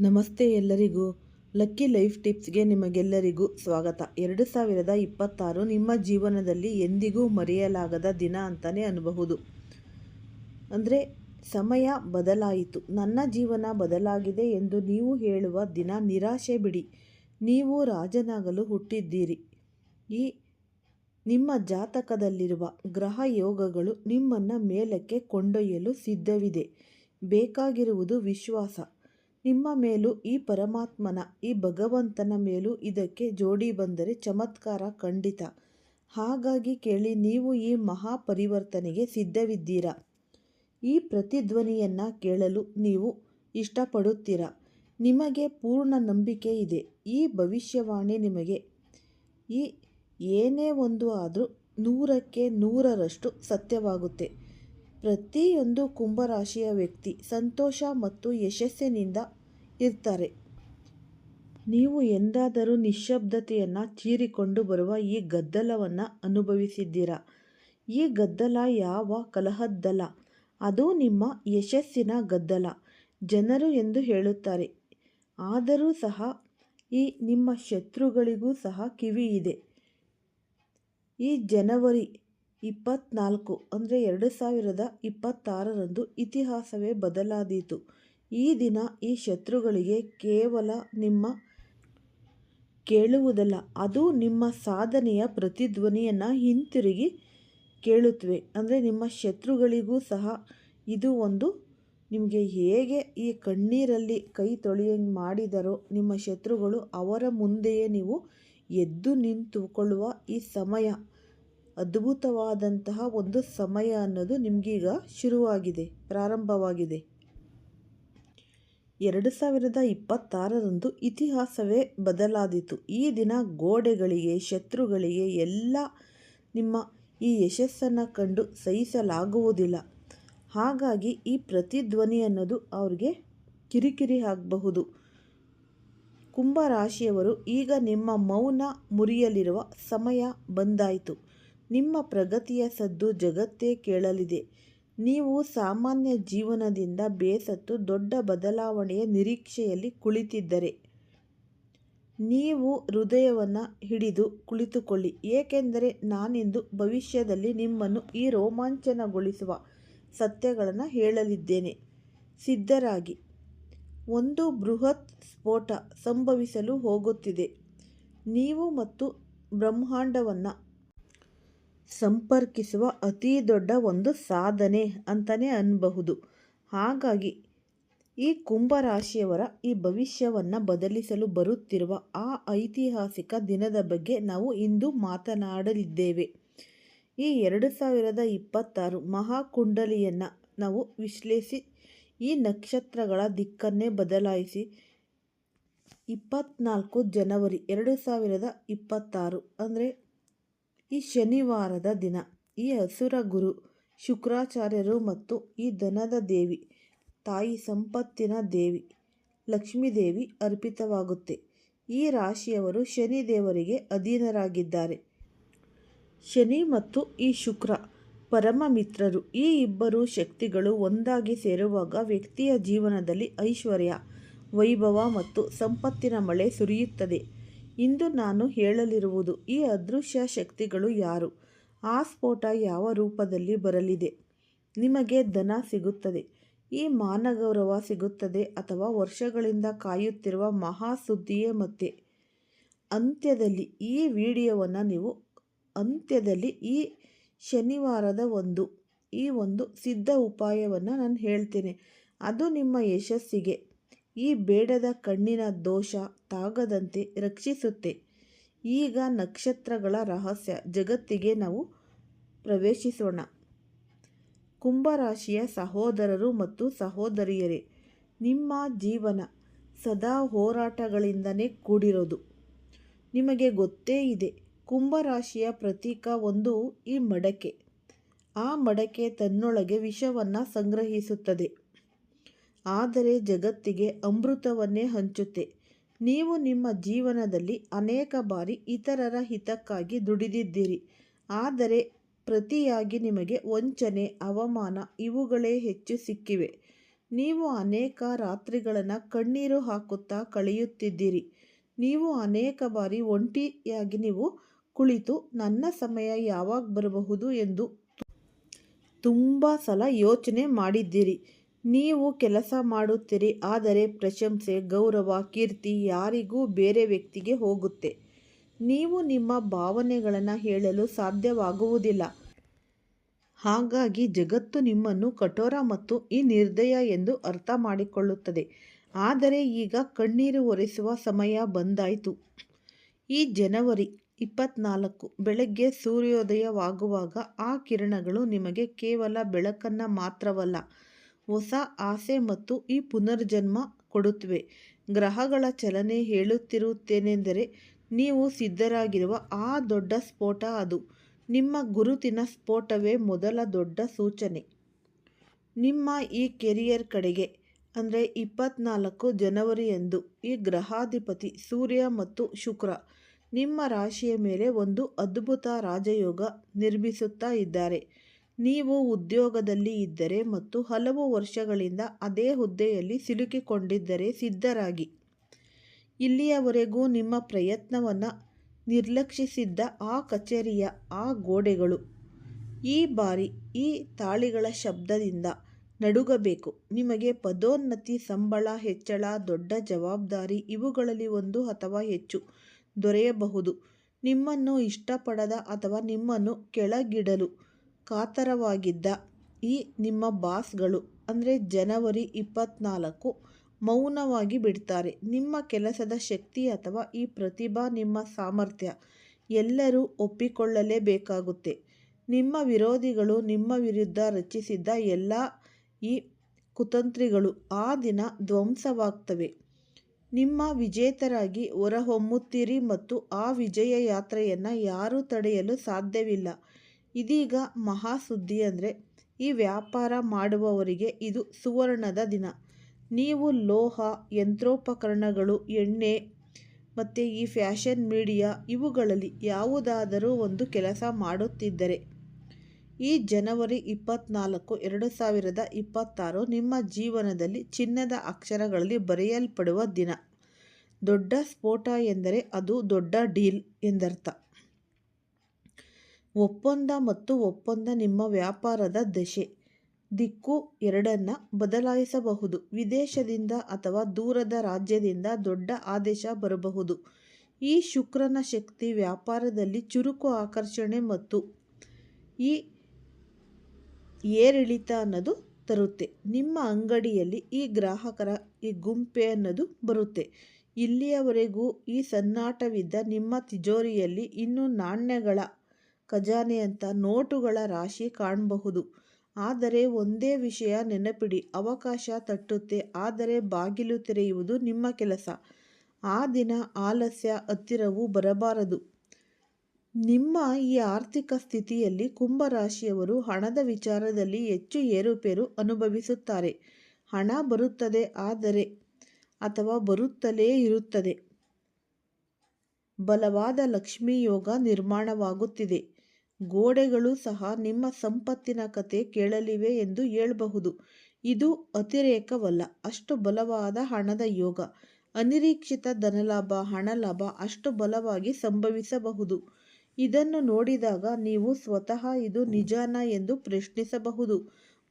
ನಮಸ್ತೆ ಎಲ್ಲರಿಗೂ. Lucky life ಟಿಪ್ಸ್ಗೆ ನಿಮಗೆಲ್ಲರಿಗೂ ಸ್ವಾಗತ. ಎರಡು ಸಾವಿರದ ಇಪ್ಪತ್ತಾರು ನಿಮ್ಮ ಜೀವನದಲ್ಲಿ ಎಂದಿಗೂ ಮರೆಯಲಾಗದ ದಿನ ಅಂತಲೇ ಅನ್ನಬಹುದು ಅಂದರೆ, ಸಮಯ ಬದಲಾಯಿತು. ನನ್ನ ಜೀವನ ಬದಲಾಗಿದೆ ಎಂದು ನೀವು ಹೇಳುವ ದಿನ ನಿರಾಶೆ ಬಿಡಿ. ನೀವು ರಾಜನಾಗಲು ಹುಟ್ಟಿದ್ದೀರಿ. ಈ ನಿಮ್ಮ ಜಾತಕದಲ್ಲಿರುವ ಗ್ರಹ ಯೋಗಗಳು ನಿಮ್ಮನ್ನು ಮೇಲಕ್ಕೆ ಕೊಂಡೊಯ್ಯಲು ಸಿದ್ಧವಿದೆ. ಬೇಕಾಗಿರುವುದು ವಿಶ್ವಾಸ. ನಿಮ್ಮ ಮೇಲೂ ಈ ಪರಮಾತ್ಮನ, ಈ ಭಗವಂತನ ಮೇಲೂ ಇದಕ್ಕೆ ಜೋಡಿ ಬಂದರೆ ಚಮತ್ಕಾರ ಖಂಡಿತ. ಹಾಗಾಗಿ ಕೇಳಿ, ನೀವು ಈ ಮಹಾ ಪರಿವರ್ತನೆಗೆ ಸಿದ್ಧವಿದ್ದೀರಾ? ಈ ಪ್ರತಿಧ್ವನಿಯನ್ನು ಕೇಳಲು ನೀವು ಇಷ್ಟಪಡುತ್ತೀರಾ? ನಿಮಗೆ ಪೂರ್ಣ ನಂಬಿಕೆ ಇದೆ. ಈ ಭವಿಷ್ಯವಾಣಿ ನಿಮಗೆ ಈ ಏನೇ ಒಂದು ಆದರೂ ನೂರಕ್ಕೆ ನೂರರಷ್ಟು ಸತ್ಯವಾಗುತ್ತೆ. ಪ್ರತಿಯೊಂದು ಕುಂಭರಾಶಿಯ ವ್ಯಕ್ತಿ ಸಂತೋಷ ಮತ್ತು ಯಶಸ್ಸಿನಿಂದ ಇರ್ತಾರೆ. ನೀವು ಎಂದಾದರೂ ನಿಶ್ಶಬ್ದತೆಯನ್ನು ಚೀರಿಕೊಂಡು ಬರುವ ಈ ಗದ್ದಲವನ್ನು ಅನುಭವಿಸಿದ್ದೀರಾ. ಈ ಗದ್ದಲ ಯಾವ ಕಲಹದ್ದಲ್ಲ ಅದು ನಿಮ್ಮ ಯಶಸ್ಸಿನ ಗದ್ದಲ, ಜನರು ಎಂದು ಹೇಳುತ್ತಾರೆ. ಆದರೂ ಸಹ ಈ ನಿಮ್ಮ ಶತ್ರುಗಳಿಗೂ ಸಹ ಕಿವಿ ಇದೆ. ಈ ಜನವರಿ ಇಪ್ಪತ್ನಾಲ್ಕು ಅಂದರೆ ಎರಡು ಸಾವಿರದ ಇಪ್ಪತ್ತಾರರಂದು ಇತಿಹಾಸವೇ ಬದಲಾದೀತು. ಈ ದಿನ ಈ ಶತ್ರುಗಳಿಗೆ ಕೇವಲ ನಿಮ್ಮ ಕೇಳುವುದಲ್ಲ, ಅದು ನಿಮ್ಮ ಸಾಧನೆಯ ಪ್ರತಿಧ್ವನಿಯನ್ನು ಹಿಂತಿರುಗಿ ಕೇಳುತ್ತವೆ. ಅಂದರೆ ನಿಮ್ಮ ಶತ್ರುಗಳಿಗೂ ಸಹ ಇದು ಒಂದು ನಿಮಗೆ ಹೇಗೆ ಈ ಕಣ್ಣೀರಲ್ಲಿ ಕೈ ತೊಳೆಯಂಗೆ ಮಾಡಿದರೋ ನಿಮ್ಮ ಶತ್ರುಗಳು ಅವರ ಮುಂದೆಯೇ ನೀವು ಎದ್ದು ನಿಂತುಕೊಳ್ಳುವ ಈ ಸಮಯ, ಅದ್ಭುತವಾದಂತಹ ಒಂದು ಸಮಯ ಅನ್ನೋದು ನಿಮಗೀಗ ಶುರುವಾಗಿದೆ, ಪ್ರಾರಂಭವಾಗಿದೆ. ಎರಡು ಸಾವಿರದ ಇಪ್ಪತ್ತಾರರಂದು ಇತಿಹಾಸವೇ ಬದಲಾದೀತು. ಈ ದಿನ ಗೋಡೆಗಳಿಗೆ, ಶತ್ರುಗಳಿಗೆ ಎಲ್ಲ ನಿಮ್ಮ ಈ ಯಶಸ್ಸನ್ನು ಕಂಡು ಸಹಿಸಲಾಗುವುದಿಲ್ಲ. ಹಾಗಾಗಿ ಈ ಪ್ರತಿಧ್ವನಿ ಅನ್ನೋದು ಅವ್ರಿಗೆ ಕಿರಿಕಿರಿ ಆಗಬಹುದು. ಕುಂಭರಾಶಿಯವರು, ಈಗ ನಿಮ್ಮ ಮೌನ ಮುರಿಯಲಿರುವ ಸಮಯ ಬಂದಾಯಿತು. ನಿಮ್ಮ ಪ್ರಗತಿಯ ಸದ್ದು ಜಗತ್ತೇ ಕೇಳಲಿದೆ. ನೀವು ಸಾಮಾನ್ಯ ಜೀವನದಿಂದ ಬೇಸತ್ತು ದೊಡ್ಡ ಬದಲಾವಣೆಯ ನಿರೀಕ್ಷೆಯಲ್ಲಿ ಕುಳಿತಿದ್ದರೆ, ನೀವು ಹೃದಯವನ್ನು ಹಿಡಿದು ಕುಳಿತುಕೊಳ್ಳಿ. ಏಕೆಂದರೆ ನಾನಿಂದು ಭವಿಷ್ಯದಲ್ಲಿ ನಿಮ್ಮನ್ನು ಈ ರೋಮಾಂಚನಗೊಳಿಸುವ ಸತ್ಯಗಳನ್ನು ಹೇಳಲಿದ್ದೇನೆ. ಸಿದ್ಧರಾಗಿ. ಒಂದು ಬೃಹತ್ ಸ್ಫೋಟ ಸಂಭವಿಸಲು ಹೋಗುತ್ತಿದೆ. ನೀವು ಮತ್ತು ಬ್ರಹ್ಮಾಂಡವನ್ನು ಸಂಪರ್ಕಿಸುವ ಅತಿ ದೊಡ್ಡ ಒಂದು ಸಾಧನೆ ಅಂತಲೇ ಅನ್ನಬಹುದು ಹಾಗಾಗಿ ಈ ಕುಂಭರಾಶಿಯವರ ಈ ಭವಿಷ್ಯವನ್ನು ಬದಲಿಸಲು ಬರುತ್ತಿರುವ ಆ ಐತಿಹಾಸಿಕ ದಿನದ ಬಗ್ಗೆ ನಾವು ಇಂದು ಮಾತನಾಡಲಿದ್ದೇವೆ. ಈ ಎರಡು ಸಾವಿರದ ಇಪ್ಪತ್ತಾರು ಮಹಾಕುಂಡಲಿಯನ್ನು ನಾವು ವಿಶ್ಲೇಷಿಸಿ ಈ ನಕ್ಷತ್ರಗಳ ದಿಕ್ಕನ್ನೇ ಬದಲಾಯಿಸಿ ಇಪ್ಪತ್ನಾಲ್ಕು ಜನವರಿ ಎರಡು ಸಾವಿರದ ಇಪ್ಪತ್ತಾರು ಅಂದರೆ ಈ ಶನಿವಾರದ ದಿನ ಈ ಹಸುರ ಗುರು ಶುಕ್ರಾಚಾರ್ಯರು ಮತ್ತು ಈ ಧನದ ದೇವಿ, ತಾಯಿ ಸಂಪತ್ತಿನ ದೇವಿ ಲಕ್ಷ್ಮೀದೇವಿ ಅರ್ಪಿತವಾಗುತ್ತೆ. ಈ ರಾಶಿಯವರು ಶನಿ ದೇವರಿಗೆ ಅಧೀನರಾಗಿದ್ದಾರೆ. ಶನಿ ಮತ್ತು ಈ ಶುಕ್ರ ಪರಮ ಮಿತ್ರರು. ಈ ಇಬ್ಬರು ಶಕ್ತಿಗಳು ಒಂದಾಗಿ ಸೇರುವಾಗ ವ್ಯಕ್ತಿಯ ಜೀವನದಲ್ಲಿ ಐಶ್ವರ್ಯ, ವೈಭವ ಮತ್ತು ಸಂಪತ್ತಿನ ಮಳೆ ಸುರಿಯುತ್ತದೆ. ಇಂದು ನಾನು ಹೇಳಲಿರುವುದು ಈ ಅದೃಶ್ಯ ಶಕ್ತಿಗಳು ಯಾರು? ಆ ಸ್ಫೋಟ ಯಾವ ರೂಪದಲ್ಲಿ ಬರಲಿದೆ? ನಿಮಗೆ ಧನ ಸಿಗುತ್ತದೆ. ಈ ಮಾನಗೌರವ ಸಿಗುತ್ತದೆ ಅಥವಾ ವರ್ಷಗಳಿಂದ ಕಾಯುತ್ತಿರುವ ಮಹಾ ಸುದ್ದಿಯೇ ಮತ್ತೆ? ಅಂತ್ಯದಲ್ಲಿ ಈ ವಿಡಿಯೋವನ್ನು ನೀವು ಅಂತ್ಯದಲ್ಲಿ ಈ ಶನಿವಾರದ ಒಂದು, ಈ ಒಂದು ಸಿದ್ಧ ಉಪಾಯವನ್ನು ನಾನು ಹೇಳ್ತೇನೆ. ಅದು ನಿಮ್ಮ ಯಶಸ್ಸಿಗೆ. ಈ ಬೇಡದ ಕಣ್ಣಿನ ದೋಷ ತಾಗದಂತೆ ರಕ್ಷಿಸುತ್ತೆ. ಈಗ ನಕ್ಷತ್ರಗಳ ರಹಸ್ಯ ಜಗತ್ತಿಗೆ ನಾವು ಪ್ರವೇಶಿಸೋಣ. ಕುಂಭರಾಶಿಯ ಸಹೋದರರು ಮತ್ತು ಸಹೋದರಿಯರೇ, ನಿಮ್ಮ ಜೀವನ ಸದಾ ಹೋರಾಟಗಳಿಂದನೇ ಕೂಡಿರೋದು. ನಿಮಗೆ ಗೊತ್ತೇ ಇದೆ, ಕುಂಭರಾಶಿಯ ಪ್ರತೀಕ ಒಂದು ಈ ಮಡಕೆ. ಆ ಮಡಕೆ ತನ್ನೊಳಗೆ ವಿಷವನ್ನು ಸಂಗ್ರಹಿಸುತ್ತದೆ. ಆದರೆ ಜಗತ್ತಿಗೆ ಅಮೃತವನ್ನೇ ಹಂಚುತ್ತೆ. ನೀವು ನಿಮ್ಮ ಜೀವನದಲ್ಲಿ ಅನೇಕ ಬಾರಿ ಇತರರ ಹಿತಕ್ಕಾಗಿ ದುಡಿದಿದ್ದೀರಿ. ಆದರೆ ಪ್ರತಿಯಾಗಿ ನಿಮಗೆ ವಂಚನೆ, ಅವಮಾನ ಇವುಗಳೇ ಹೆಚ್ಚು ಸಿಕ್ಕಿವೆ. ನೀವು ಅನೇಕ ರಾತ್ರಿಗಳನ್ನು ಕಣ್ಣೀರು ಹಾಕುತ್ತಾ ಕಳೆಯುತ್ತಿದ್ದೀರಿ. ನೀವು ಅನೇಕ ಬಾರಿ ಒಂಟಿಯಾಗಿ ನೀವು ಕುಳಿತು ನನ್ನ ಸಮಯ ಯಾವಾಗ ಬರಬಹುದು ಎಂದು ತುಂಬ ಸಲ ಯೋಚನೆ ಮಾಡಿದ್ದೀರಿ. ನೀವು ಕೆಲಸ ಮಾಡುತ್ತೀರಿ, ಆದರೆ ಪ್ರಶಂಸೆ, ಗೌರವ, ಕೀರ್ತಿ ಯಾರಿಗೂ ಬೇರೆ ವ್ಯಕ್ತಿಗೆ ಹೋಗುತ್ತೆ. ನೀವು ನಿಮ್ಮ ಭಾವನೆಗಳನ್ನು ಹೇಳಲು ಸಾಧ್ಯವಾಗುವುದಿಲ್ಲ. ಹಾಗಾಗಿ ಜಗತ್ತು ನಿಮ್ಮನ್ನು ಕಠೋರ ಮತ್ತು ಈ ನಿರ್ದಯ ಎಂದು ಅರ್ಥ ಮಾಡಿಕೊಳ್ಳುತ್ತದೆ. ಆದರೆ ಈಗ ಕಣ್ಣೀರು ಒರೆಸುವ ಸಮಯ ಬಂದಾಯಿತು. ಈ ಜನವರಿ ಇಪ್ಪತ್ನಾಲ್ಕು ಬೆಳಗ್ಗೆ ಸೂರ್ಯೋದಯವಾಗುವಾಗ ಆ ಕಿರಣಗಳು ನಿಮಗೆ ಕೇವಲ ಬೆಳಕನ್ನು ಮಾತ್ರವಲ್ಲ ಹೊಸ ಆಸೆ ಮತ್ತು ಈ ಪುನರ್ಜನ್ಮ ಕೊಡುತ್ತವೆ. ಗ್ರಹಗಳ ಚಲನೆ ಹೇಳುತ್ತಿರುತ್ತೇನೆಂದರೆ ನೀವು ಸಿದ್ಧರಾಗಿರುವ ಆ ದೊಡ್ಡ ಸ್ಫೋಟ ಅದು. ನಿಮ್ಮ ಗುರುತಿನ ಸ್ಫೋಟವೇ ಮೊದಲ ದೊಡ್ಡ ಸೂಚನೆ. ನಿಮ್ಮ ಈ ಕೆರಿಯರ್ ಕಡೆಗೆ, ಅಂದರೆ ಇಪ್ಪತ್ನಾಲ್ಕು ಜನವರಿಯಂದು, ಈ ಗ್ರಹಾಧಿಪತಿ ಸೂರ್ಯ ಮತ್ತು ಶುಕ್ರ ನಿಮ್ಮ ರಾಶಿಯ ಮೇಲೆ ಒಂದು ಅದ್ಭುತ ರಾಜಯೋಗ ನಿರ್ಮಿಸುತ್ತಾ ಇದ್ದಾರೆ. ನೀವು ಉದ್ಯೋಗದಲ್ಲಿ ಇದ್ದರೆ ಮತ್ತು ಹಲವು ವರ್ಷಗಳಿಂದ ಅದೇ ಹುದ್ದೆಯಲ್ಲಿ ಸಿಲುಕಿಕೊಂಡಿದ್ದರೆ ಸಿದ್ಧರಾಗಿ. ಇಲ್ಲಿಯವರೆಗೂ ನಿಮ್ಮ ಪ್ರಯತ್ನವನ್ನು ನಿರ್ಲಕ್ಷಿಸಿದ್ದ ಆ ಕಚೇರಿಯ ಆ ಗೋಡೆಗಳು ಈ ಬಾರಿ ಈ ತಾಳಿಗಳ ಶಬ್ದದಿಂದ ನಡುಗಬೇಕು. ನಿಮಗೆ ಪದೋನ್ನತಿ, ಸಂಬಳ, ಹೆಚ್ಚಳ, ದೊಡ್ಡ ಜವಾಬ್ದಾರಿ ಇವುಗಳಲ್ಲಿ ಒಂದು ಅಥವಾ ಹೆಚ್ಚು ದೊರೆಯಬಹುದು. ನಿಮ್ಮನ್ನು ಇಷ್ಟಪಡದ ಅಥವಾ ನಿಮ್ಮನ್ನು ಕೆಳಗಿಡಲು ಕಾತರವಾಗಿದ್ದ ಈ ನಿಮ್ಮ ಬಾಸ್ಗಳು ಅಂದರೆ ಜನವರಿ ಇಪ್ಪತ್ನಾಲ್ಕು ಮೌನವಾಗಿ ಬಿಡ್ತಾರೆ. ನಿಮ್ಮ ಕೆಲಸದ ಶಕ್ತಿ ಅಥವಾ ಈ ಪ್ರತಿಭಾ ನಿಮ್ಮ ಸಾಮರ್ಥ್ಯ ಎಲ್ಲರೂ ಒಪ್ಪಿಕೊಳ್ಳಲೇಬೇಕಾಗುತ್ತೆ. ನಿಮ್ಮ ವಿರೋಧಿಗಳು ನಿಮ್ಮ ವಿರುದ್ಧ ರಚಿಸಿದ್ದ ಎಲ್ಲ ಈ ಕುತಂತ್ರಿಗಳು ಆ ದಿನ ಧ್ವಂಸವಾಗ್ತವೆ. ನಿಮ್ಮ ವಿಜೇತರಾಗಿ ಹೊರಹೊಮ್ಮುತ್ತೀರಿ ಮತ್ತು ಆ ವಿಜಯ ಯಾತ್ರೆಯನ್ನು ಯಾರೂ ತಡೆಯಲು ಸಾಧ್ಯವಿಲ್ಲ. ಇದೀಗ ಮಹಾ ಸುದ್ದಿ ಅಂದರೆ, ಈ ವ್ಯಾಪಾರ ಮಾಡುವವರಿಗೆ ಇದು ಸುವರ್ಣದ ದಿನ. ನೀವು ಲೋಹ, ಯಂತ್ರೋಪಕರಣಗಳು, ಎಣ್ಣೆ ಮತ್ತು ಈ ಫ್ಯಾಷನ್ ಮೀಡಿಯಾ ಇವುಗಳಲ್ಲಿ ಯಾವುದಾದರೂ ಒಂದು ಕೆಲಸ ಮಾಡುತ್ತಿದ್ದರೆ, ಈ ಜನವರಿ ಇಪ್ಪತ್ನಾಲ್ಕು, ಎರಡು ಸಾವಿರದ ಇಪ್ಪತ್ತಾರು ನಿಮ್ಮ ಜೀವನದಲ್ಲಿ ಚಿನ್ನದ ಅಕ್ಷರಗಳಲ್ಲಿ ಬರೆಯಲ್ಪಡುವ ದಿನ. ದೊಡ್ಡ ಸ್ಫೋಟ ಎಂದರೆ ಅದು ದೊಡ್ಡ ಡೀಲ್ ಎಂದರ್ಥ. ಒಪ್ಪಂದ ಮತ್ತು ಒಪ್ಪಂದ ನಿಮ್ಮ ವ್ಯಾಪಾರದ ದಶೆ ದಿಕ್ಕು ಎರಡನ್ನ ಬದಲಾಯಿಸಬಹುದು. ವಿದೇಶದಿಂದ ಅಥವಾ ದೂರದ ರಾಜ್ಯದಿಂದ ದೊಡ್ಡ ಆದೇಶ ಬರಬಹುದು. ಈ ಶುಕ್ರನ ಶಕ್ತಿ ವ್ಯಾಪಾರದಲ್ಲಿ ಚುರುಕು ಆಕರ್ಷಣೆ ಮತ್ತು ಈ ಏರಿಳಿತ ಅನ್ನೋದು ತರುತ್ತೆ. ನಿಮ್ಮ ಅಂಗಡಿಯಲ್ಲಿ ಈ ಗ್ರಾಹಕರ ಈ ಗುಂಪೆ ಅನ್ನೋದು ಬರುತ್ತೆ. ಇಲ್ಲಿಯವರೆಗೂ ಈ ಸನ್ನಾಟವಿದ್ದ ನಿಮ್ಮ ತಿಜೋರಿಯಲ್ಲಿ ಇನ್ನೂ ನಾಣ್ಯಗಳ ಖಜಾನೆ ಅಂತ ನೋಟುಗಳ ರಾಶಿ ಕಾಣಬಹುದು. ಆದರೆ ಒಂದೇ ವಿಷಯ ನೆನಪಿಡಿ, ಅವಕಾಶ ತಟ್ಟುತ್ತೆ, ಆದರೆ ಬಾಗಿಲು ತೆರೆಯುವುದು ನಿಮ್ಮ ಕೆಲಸ. ಆ ದಿನ ಆಲಸ್ಯ, ಹತ್ತಿರವು ಬರಬಾರದು. ನಿಮ್ಮ ಈ ಆರ್ಥಿಕ ಸ್ಥಿತಿಯಲ್ಲಿ ಕುಂಭರಾಶಿಯವರು ಹಣದ ವಿಚಾರದಲ್ಲಿ ಹೆಚ್ಚು ಏರುಪೇರು ಅನುಭವಿಸುತ್ತಾರೆ. ಹಣ ಬರುತ್ತದೆ ಆದರೆ, ಅಥವಾ ಬರುತ್ತಲೇ ಇರುತ್ತದೆ. ಬಲವಾದ ಲಕ್ಷ್ಮೀ ಯೋಗ ನಿರ್ಮಾಣವಾಗುತ್ತಿದೆ. ಗೋಡೆಗಳು ಸಹ ನಿಮ್ಮ ಸಂಪತ್ತಿನ ಕತೆ ಕೇಳಲಿವೆ ಎಂದು ಹೇಳಬಹುದು. ಇದು ಅತಿರೇಕವಲ್ಲ, ಅಷ್ಟು ಬಲವಾದ ಹಣದ ಯೋಗ. ಅನಿರೀಕ್ಷಿತ ಧನಲಾಭ, ಹಣಲಾಭ ಅಷ್ಟು ಬಲವಾಗಿ ಸಂಭವಿಸಬಹುದು. ಇದನ್ನು ನೋಡಿದಾಗ ನೀವು ಸ್ವತಃ ಇದು ನಿಜಾನ ಎಂದು ಪ್ರಶ್ನಿಸಬಹುದು.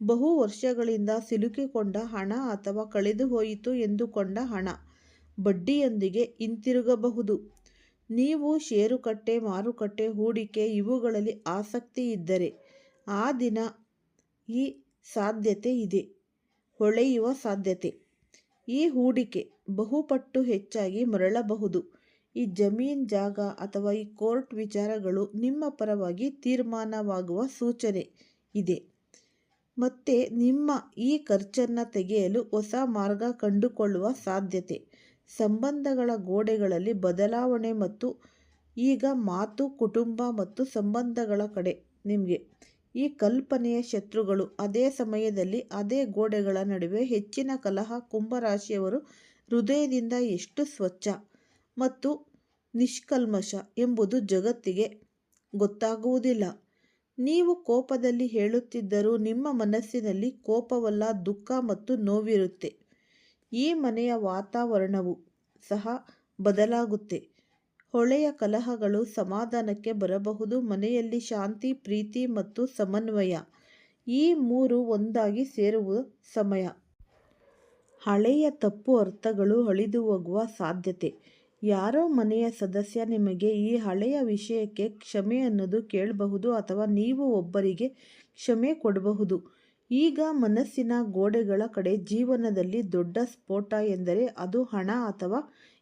ಬಹು ವರ್ಷಗಳಿಂದ ಸಿಲುಕಿಕೊಂಡ ಹಣ ಅಥವಾ ಕಳೆದು ಹೋಯಿತು ಎಂದುಕೊಂಡ ಹಣ, ಬಡ್ಡಿಯೊಂದಿಗೆ ಹಿಂತಿರುಗಬಹುದು. ನೀವು ಷೇರುಕಟ್ಟೆ ಮಾರುಕಟ್ಟೆ, ಹೂಡಿಕೆ ಇವುಗಳಲ್ಲಿ ಆಸಕ್ತಿ ಇದ್ದರೆ ಆ ದಿನ ಈ ಸಾಧ್ಯತೆ ಇದೆ, ಹೊಳೆಯುವ ಸಾಧ್ಯತೆ. ಈ ಹೂಡಿಕೆ ಬಹುಪಟ್ಟು ಹೆಚ್ಚಾಗಿ ಮರಳಬಹುದು. ಈ ಜಮೀನ್ ಜಾಗ ಅಥವಾ ಈ ಕೋರ್ಟ್ ವಿಚಾರಗಳು ನಿಮ್ಮ ಪರವಾಗಿ ತೀರ್ಮಾನವಾಗುವ ಸೂಚನೆ ಇದೆ. ಮತ್ತು ನಿಮ್ಮ ಈ ಖರ್ಚನ್ನು ತೆಗೆಯಲು ಹೊಸ ಮಾರ್ಗ ಕಂಡುಕೊಳ್ಳುವ ಸಾಧ್ಯತೆ. ಸಂಬಂಧಗಳ ಗೋಡೆಗಳಲ್ಲಿ ಬದಲಾವಣೆ ಮತ್ತು ಈಗ ಮಾತು, ಕುಟುಂಬ ಮತ್ತು ಸಂಬಂಧಗಳ ಕಡೆ ನಿಮಗೆ. ಈ ಕಲ್ಪನೆಯ ಶತ್ರುಗಳು ಅದೇ ಸಮಯದಲ್ಲಿ ಅದೇ ಗೋಡೆಗಳ ನಡುವೆ ಹೆಚ್ಚಿನ ಕಲಹ ಕುಂಭರಾಶಿಯವರು ಹೃದಯದಿಂದ ಎಷ್ಟು ಸ್ವಚ್ಛ ಮತ್ತು ನಿಷ್ಕಲ್ಮಶ ಎಂಬುದು ಜಗತ್ತಿಗೆ ಗೊತ್ತಾಗುವುದಿಲ್ಲ. ನೀವು ಕೋಪದಲ್ಲಿ ಹೇಳುತ್ತಿದ್ದರೂ ನಿಮ್ಮ ಮನಸ್ಸಿನಲ್ಲಿ ಕೋಪವಲ್ಲ, ದುಃಖ ಮತ್ತು ನೋವಿರುತ್ತೆ. ಈ ಮನೆಯ ವಾತಾವರಣವು ಸಹ ಬದಲಾಗುತ್ತೆ. ಹೊಳೆಯ ಕಲಹಗಳು ಸಮಾಧಾನಕ್ಕೆ ಬರಬಹುದು. ಮನೆಯಲ್ಲಿ ಶಾಂತಿ, ಪ್ರೀತಿ ಮತ್ತು ಸಮನ್ವಯ ಈ ಮೂರು ಒಂದಾಗಿ ಸೇರುವ ಸಮಯ. ಹಳೆಯ ತಪ್ಪು ಅರ್ಥಗಳು ಅಳಿದು ಹೋಗುವ ಸಾಧ್ಯತೆ. ಯಾರೋ ಮನೆಯ ಸದಸ್ಯ ನಿಮಗೆ ಈ ಹಳೆಯ ವಿಷಯಕ್ಕೆ ಕ್ಷಮೆ ಅನ್ನೋದು ಕೇಳಬಹುದು ಅಥವಾ ನೀವು ಒಬ್ಬರಿಗೆ ಕ್ಷಮೆ ಕೊಡಬಹುದು. ಈಗ ಮನಸ್ಸಿನ ಗೋಡೆಗಳ ಕಡೆ ಜೀವನದಲ್ಲಿ ದೊಡ್ಡ ಸ್ಫೋಟ ಎಂದರೆ ಅದು ಹಣ ಅಥವಾ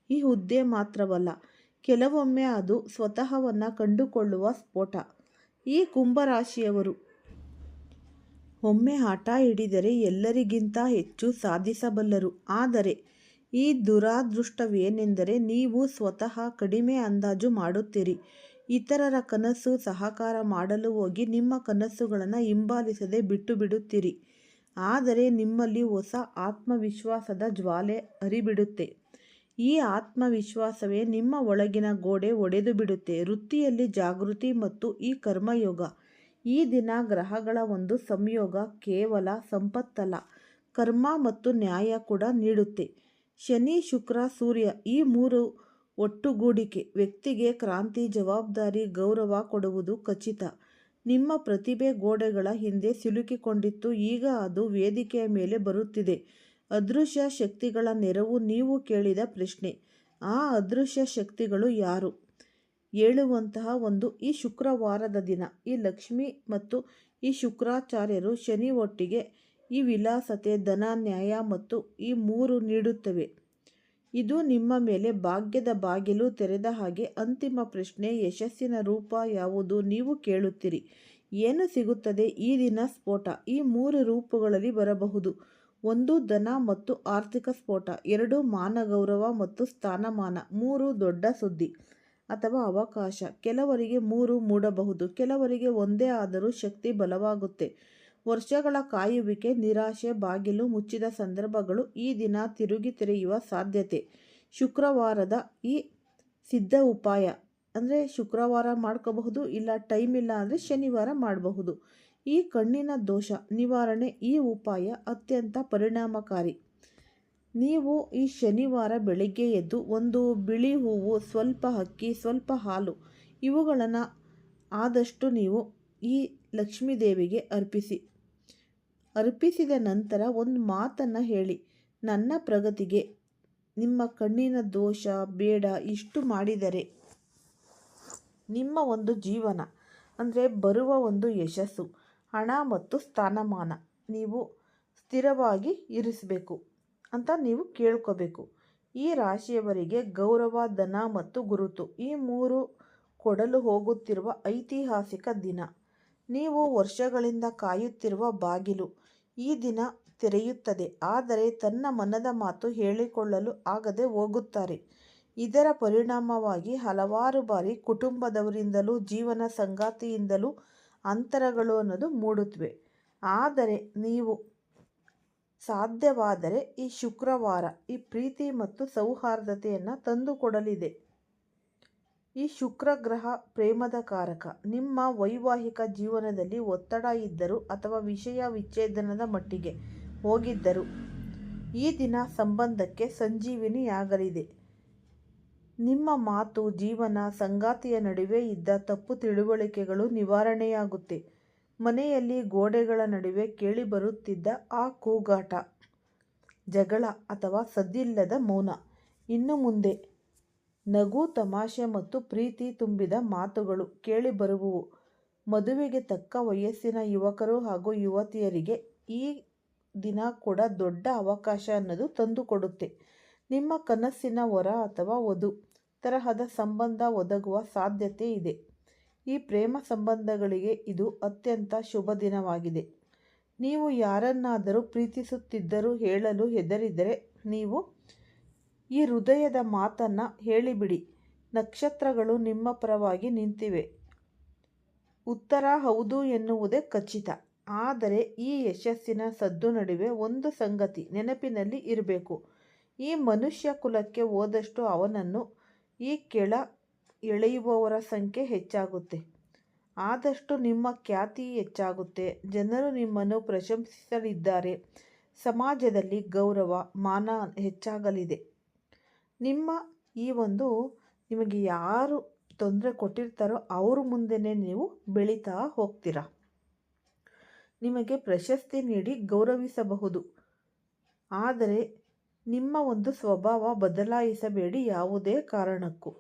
ಈ ಹುದ್ದೆ ಮಾತ್ರವಲ್ಲ. ಕೆಲವೊಮ್ಮೆ ಅದು ಸ್ವತಃವನ್ನು ಕಂಡುಕೊಳ್ಳುವ ಸ್ಫೋಟ. ಈ ಕುಂಭರಾಶಿಯವರು ಒಮ್ಮೆ ಹಠ ಹಿಡಿದರೆ ಎಲ್ಲರಿಗಿಂತ ಹೆಚ್ಚು ಸಾಧಿಸಬಲ್ಲರು. ಆದರೆ ಈ ದುರಾದೃಷ್ಟವೇನೆಂದರೆ ನೀವು ಸ್ವತಃ ಕಡಿಮೆ ಅಂದಾಜು ಮಾಡುತ್ತೀರಿ. ಇತರರ ಕನಸು ಸಹಕಾರ ಮಾಡಲು ಹೋಗಿ ನಿಮ್ಮ ಕನಸುಗಳನ್ನು ಹಿಂಬಾಲಿಸದೆ ಬಿಟ್ಟು ಬಿಡುತ್ತೀರಿ. ಆದರೆ ನಿಮ್ಮಲ್ಲಿ ಹೊಸ ಆತ್ಮವಿಶ್ವಾಸದ ಜ್ವಾಲೆ ಹರಿಬಿಡುತ್ತೆ. ಈ ಆತ್ಮವಿಶ್ವಾಸವೇ ನಿಮ್ಮ ಒಳಗಿನ ಗೋಡೆ ಒಡೆದು ಬಿಡುತ್ತೆ. ವೃತ್ತಿಯಲ್ಲಿ ಜಾಗೃತಿ ಮತ್ತು ಈ ಕರ್ಮಯೋಗ. ಈ ದಿನ ಗ್ರಹಗಳ ಒಂದು ಸಂಯೋಗ ಕೇವಲ ಸಂಪತ್ತಲ್ಲ, ಕರ್ಮ ಮತ್ತು ನ್ಯಾಯ ಕೂಡ ನೀಡುತ್ತೆ. ಶನಿ, ಶುಕ್ರ, ಸೂರ್ಯ ಈ ಮೂರು ಒಟ್ಟುಗೂಡಿಕೆ. ವ್ಯಕ್ತಿಗೆ ಕ್ರಾಂತಿ ಜವಾಬ್ದಾರಿ ಗೌರವ ಕೊಡುವುದು ಖಚಿತ. ನಿಮ್ಮ ಪ್ರತಿಭೆ ಗೋಡೆಗಳ ಹಿಂದೆ ಸಿಲುಕಿಕೊಂಡಿತ್ತು, ಈಗ ಅದು ವೇದಿಕೆಯ ಮೇಲೆ ಬರುತ್ತಿದೆ. ಅದೃಶ್ಯ ಶಕ್ತಿಗಳ ನೆರವು ನೀವು ಕೇಳಿದ ಪ್ರಶ್ನೆ. ಆ ಅದೃಶ್ಯ ಶಕ್ತಿಗಳು ಯಾರು? ಹೇಳುವಂತಹ ಒಂದು ಈ ಶುಕ್ರವಾರದ ದಿನ. ಈ ಲಕ್ಷ್ಮಿ ಮತ್ತು ಈ ಶುಕ್ರಾಚಾರ್ಯರು ಶನಿ ಒಟ್ಟಿಗೆ ಈ ವಿಲಾಸತೆ, ಧನ, ನ್ಯಾಯ ಮತ್ತು ಈ ಮೂರು ನೀಡುತ್ತವೆ. ಇದು ನಿಮ್ಮ ಮೇಲೆ ಭಾಗ್ಯದ ಬಾಗಿಲು ತೆರೆದ ಹಾಗೆ ಅಂತಿಮ ಪ್ರಶ್ನೆ ಯಶಸ್ಸಿನ ರೂಪ ಯಾವುದು ನೀವು ಕೇಳುತ್ತೀರಿ. ಏನು ಸಿಗುತ್ತದೆ? ಈ ದಿನ ಸ್ಫೋಟ. ಈ ಮೂರು ರೂಪಗಳಲ್ಲಿ ಬರಬಹುದು. ಒಂದು ಧನ ಮತ್ತು ಆರ್ಥಿಕ ಸ್ಫೋಟ. ಎರಡು ಮಾನಗೌರವ ಮತ್ತು ಸ್ಥಾನಮಾನ. ಮೂರು ದೊಡ್ಡ ಸುದ್ದಿ ಅಥವಾ ಅವಕಾಶ. ಕೆಲವರಿಗೆ ಮೂರು ಮೂಡಬಹುದು. ಕೆಲವರಿಗೆ ಒಂದೇ ಆದರೂ ಶಕ್ತಿ ಬಲವಾಗುತ್ತೆ. ವರ್ಷಗಳ ಕಾಯುವಿಕೆ, ನಿರಾಶೆ, ಬಾಗಿಲು ಮುಚ್ಚಿದ ಸಂದರ್ಭಗಳು ಈ ದಿನ ತಿರುಗಿ ತೆರೆಯುವ ಸಾಧ್ಯತೆ. ಶುಕ್ರವಾರದ ಈ ಸಿದ್ಧ ಉಪಾಯ ಅಂದರೆ ಶುಕ್ರವಾರ ಮಾಡ್ಕೋಬಹುದು, ಇಲ್ಲ ಟೈಮ್ ಇಲ್ಲ ಅಂದರೆ ಶನಿವಾರ ಮಾಡಬಹುದು. ಈ ಕಣ್ಣಿನ ದೋಷ, ನಿವಾರಣೆ ಈ ಉಪಾಯ ಅತ್ಯಂತ ಪರಿಣಾಮಕಾರಿ. ನೀವು ಈ ಶನಿವಾರ ಬೆಳಿಗ್ಗೆ ಎದ್ದು ಒಂದು ಬಿಳಿ ಹೂವು, ಸ್ವಲ್ಪ ಅಕ್ಕಿ, ಸ್ವಲ್ಪ ಹಾಲು, ಇವುಗಳನ್ನು ಆದಷ್ಟು ನೀವು ಈ ಲಕ್ಷ್ಮೀ ದೇವಿಗೆ ಅರ್ಪಿಸಿ. ಅರ್ಪಿಸಿದ ನಂತರ ಒಂದು ಮಾತನ್ನು ಹೇಳಿ, ನನ್ನ ಪ್ರಗತಿಗೆ ನಿಮ್ಮ ಕಣ್ಣಿನ ದೋಷ, ಬೇಡ, ಇಷ್ಟು ಮಾಡಿದರೆ ನಿಮ್ಮ ಒಂದು ಜೀವನ, ಅಂದರೆ ಬರುವ ಒಂದು ಯಶಸ್ಸು, ಹಣ ಮತ್ತು ಸ್ಥಾನಮಾನ ನೀವು ಸ್ಥಿರವಾಗಿ ಇರಿಸಬೇಕು ಅಂತ ನೀವು ಕೇಳ್ಕೋಬೇಕು. ಈ ರಾಶಿಯವರಿಗೆ ಗೌರವ, ಧನ ಮತ್ತು ಗುರುತು ಈ ಮೂರು ಕೊಡಲು ಹೋಗುತ್ತಿರುವ ಐತಿಹಾಸಿಕ ದಿನ. ನೀವು ವರ್ಷಗಳಿಂದ ಕಾಯುತ್ತಿರುವ ಬಾಗಿಲು ಈ ದಿನ ತೆರೆಯುತ್ತದೆ. ಆದರೆ ತನ್ನ ಮನದ ಮಾತು ಹೇಳಿಕೊಳ್ಳಲು ಆಗದೆ ಹೋಗುತ್ತಾರೆ. ಇದರ ಪರಿಣಾಮವಾಗಿ ಹಲವಾರು ಬಾರಿ ಕುಟುಂಬದವರಿಂದಲೂ ಜೀವನ ಸಂಗಾತಿಯಿಂದಲೂ ಅಂತರಗಳು ಅನ್ನೋದು ಮೂಡುತ್ತವೆ. ಆದರೆ ನೀವು ಸಾಧ್ಯವಾದರೆ ಈ ಶುಕ್ರವಾರ ಈ ಪ್ರೀತಿ ಮತ್ತು ಸೌಹಾರ್ದತೆಯನ್ನು ತಂದುಕೊಡಲಿದೆ. ಈ ಶುಕ್ರ ಗ್ರಹ ಪ್ರೇಮದ ಕಾರಕ. ನಿಮ್ಮ ವೈವಾಹಿಕ ಜೀವನದಲ್ಲಿ ಒತ್ತಡ ಇದ್ದರೂ ಅಥವಾ ವಿಷಯ ವಿಚ್ಛೇದನದ ಮಟ್ಟಿಗೆ ಹೋಗಿದ್ದರು ಈ ದಿನ ಸಂಬಂಧಕ್ಕೆ ಸಂಜೀವಿನಿಯಾಗಲಿದೆ. ನಿಮ್ಮ ಮಾತು, ಜೀವನ, ಸಂಗಾತಿಯ ನಡುವೆ ಇದ್ದ ತಪ್ಪು ತಿಳುವಳಿಕೆಗಳು ನಿವಾರಣೆಯಾಗುತ್ತೆ. ಮನೆಯಲ್ಲಿ ಗೋಡೆಗಳ ನಡುವೆ ಕೇಳಿಬರುತ್ತಿದ್ದ ಆ ಕೂಗಾಟ, ಜಗಳ ಅಥವಾ ಸದ್ದಿಲ್ಲದ ಮೌನ. ಇನ್ನು ಮುಂದೆ ನಗು, ತಮಾಷೆ ಮತ್ತು ಪ್ರೀತಿ ತುಂಬಿದ ಮಾತುಗಳು ಕೇಳಿಬರುವುವು. ಮದುವೆಗೆ ತಕ್ಕ ವಯಸ್ಸಿನ ಯುವಕರು ಹಾಗೂ ಯುವತಿಯರಿಗೆ ಈ ದಿನ ಕೂಡ ದೊಡ್ಡ ಅವಕಾಶ ಅನ್ನೋದು ತಂದುಕೊಡುತ್ತೆ. ನಿಮ್ಮ ಕನಸಿನ ವರ ಅಥವಾ ವಧು ತರಹದ ಸಂಬಂಧ ಒದಗುವ ಸಾಧ್ಯತೆ ಇದೆ. ಈ ಪ್ರೇಮ ಸಂಬಂಧಗಳಿಗೆ ಇದು ಅತ್ಯಂತ ಶುಭ ದಿನವಾಗಿದೆ. ನೀವು ಯಾರನ್ನಾದರೂ ಪ್ರೀತಿಸುತ್ತಿದ್ದರೂ ಹೇಳಲು ಹೆದರಿದರೆ ನೀವು ಈ ಹೃದಯದ ಮಾತನ್ನು ಹೇಳಿಬಿಡಿ. ನಕ್ಷತ್ರಗಳು ನಿಮ್ಮ ಪರವಾಗಿ ನಿಂತಿವೆ. ಉತ್ತರ, ಹೌದು ಎನ್ನುವುದೇ ಖಚಿತ. ಆದರೆ ಈ ಯಶಸ್ಸಿನ ಸದ್ದು ನಡುವೆ ಒಂದು ಸಂಗತಿ ನೆನಪಿನಲ್ಲಿ ಇರಬೇಕು. ಈ ಮನುಷ್ಯ ಕುಲಕ್ಕೆ ಹೋದಷ್ಟು ಅವನನ್ನು ಈ ಕೆಳ ಎಳೆಯುವವರ ಸಂಖ್ಯೆ ಹೆಚ್ಚಾಗುತ್ತೆ. ಆದಷ್ಟು ನಿಮ್ಮ ಖ್ಯಾತಿ ಹೆಚ್ಚಾಗುತ್ತೆ. ಜನರು ನಿಮ್ಮನ್ನು ಪ್ರಶಂಸಿಸಲಿದ್ದಾರೆ. ಸಮಾಜದಲ್ಲಿ ಗೌರವ, ಮಾನ ಹೆಚ್ಚಾಗಲಿದೆ. ನಿಮ್ಮ ಈ ಒಂದು ನಿಮಗೆ ಯಾರು ತೊಂದರೆ ಕೊಟ್ಟಿರ್ತಾರೋ ಅವ್ರ ಮುಂದೆನೇ ನೀವು ಬೆಳೀತಾ ಹೋಗ್ತೀರ? ನಿಮಗೆ ಪ್ರಶಸ್ತಿ ನೀಡಿ ಗೌರವಿಸಬಹುದು. ಆದರೆ ನಿಮ್ಮ ಒಂದು ಸ್ವಭಾವ ಬದಲಾಯಿಸಬೇಡಿ ಯಾವುದೇ ಕಾರಣಕ್ಕೂ.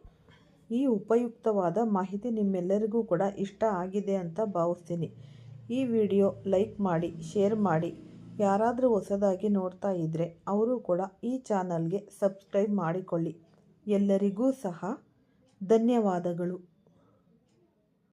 ಈ ಉಪಯುಕ್ತವಾದ ಮಾಹಿತಿ ನಿಮ್ಮೆಲ್ಲರಿಗೂ ಕೂಡ ಇಷ್ಟ ಆಗಿದೆ ಅಂತ ಭಾವಿಸ್ತೀನಿ. ಈ ವಿಡಿಯೋ ಲೈಕ್ ಮಾಡಿ, ಶೇರ್ ಮಾಡಿ. ಯಾರಾದರೂ ಹೊಸದಾಗಿ ನೋಡ್ತಾ ಇದ್ದರೆ ಅವರು ಕೂಡ ಈ ಚಾನಲ್ಗೆ ಸಬ್ಸ್ಕ್ರೈಬ್ ಮಾಡಿಕೊಳ್ಳಿ. ಎಲ್ಲರಿಗೂ ಸಹ ಧನ್ಯವಾದಗಳು.